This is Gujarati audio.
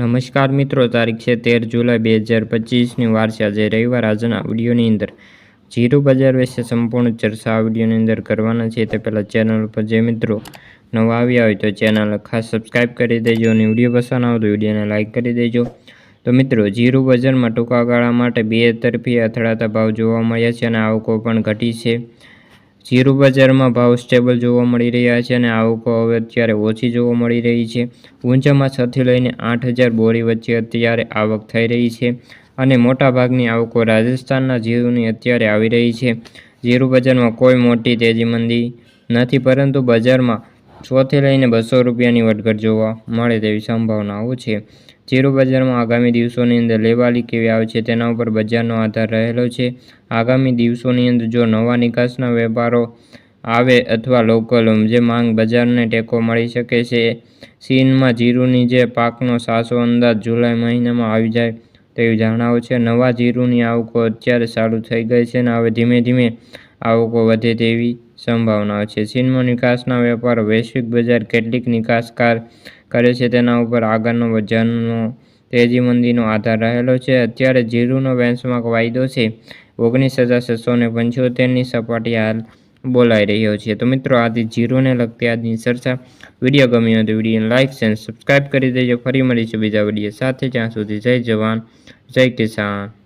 નમસ્કાર મિત્રો, તારીખ છે તેર જુલાઈ બે હજાર પચીસની વાર છે. આજે રવિવાર, આજના વિડીયોની અંદર જીરો બજાર વિશે સંપૂર્ણ ચર્ચા આ અંદર કરવાના છે. તે પહેલાં ચેનલ પર જે મિત્રો નવા આવ્યા હોય તો ચેનલ ખાસ સબસ્ક્રાઈબ કરી દેજો અને વીડિયો પસંદ આવે તો વિડીયોને લાઇક કરી દેજો. તો મિત્રો, જીરું બજારમાં ટૂંકા ગાળા માટે બે તરફી અથડાતા ભાવ જોવા મળ્યા છે અને આવકો પણ ઘટી છે. જીરું બજારમાં ભાવ સ્ટેબલ જોવા મળી રહ્યા છે અને આવકો હવે અત્યારે ઓછી જોવા મળી રહી છે. ઊંચામાં છથી લઈને આઠ હજાર બોરી વચ્ચે અત્યારે આવક થઈ રહી છે અને મોટાભાગની આવકો રાજસ્થાનના જીરુની અત્યારે આવી રહી છે. જીરું બજારમાં કોઈ મોટી તેજી મંદી નથી, પરંતુ બજારમાં સોથી લઈને બસો રૂપિયાની વધઘટ જોવા મળે તેવી સંભાવનાઓ છે. જીરું બજારમાં આગામી દિવસોની અંદર લેવાલી કેવી આવે છે તેના ઉપર બજારનો આધાર રહેલો છે. આગામી દિવસોની અંદર જો નવા નિકાસના વેપારો આવે અથવા લોકલ જે માંગ બજારને ટેકો મળી શકે છે, ચીનમાં જીરુની જે પાકનો સાસો અંદાજ જુલાઈ મહિનામાં આવી જાય તેવી ધારણાઓ છે. નવા જીરુની આવકો અત્યારે ચાલુ થઈ ગઈ છે અને હવે ધીમે ધીમે આવકો વધે તેવી સંભાવનાઓ છે. ચીનમાં નિકાસના વેપાર વૈશ્વિક બજાર કેટલીક નિકાસકાર કરે છે તેના ઉપર આગળનો વજનનો તેજી મંદીનો આધાર રહેલો છે. અત્યારે જીરુનો બેન્ચમાર્ક વાયદો છે ઓગણીસ હજાર છસો ને પંચોતેરની સપાટી હાલ બોલાઈ રહ્યો છે. તો મિત્રો આથી જીરોને લગતી આજની ચર્ચા વીડિયો ગમ્યો તો વિડીયોને લાઇક અને સબસ્ક્રાઈબ કરી દેજો. ફરી મળીશું બીજા વીડિયો સાથે. જ્યાં સુધી જય જવાન, જય કિસાન.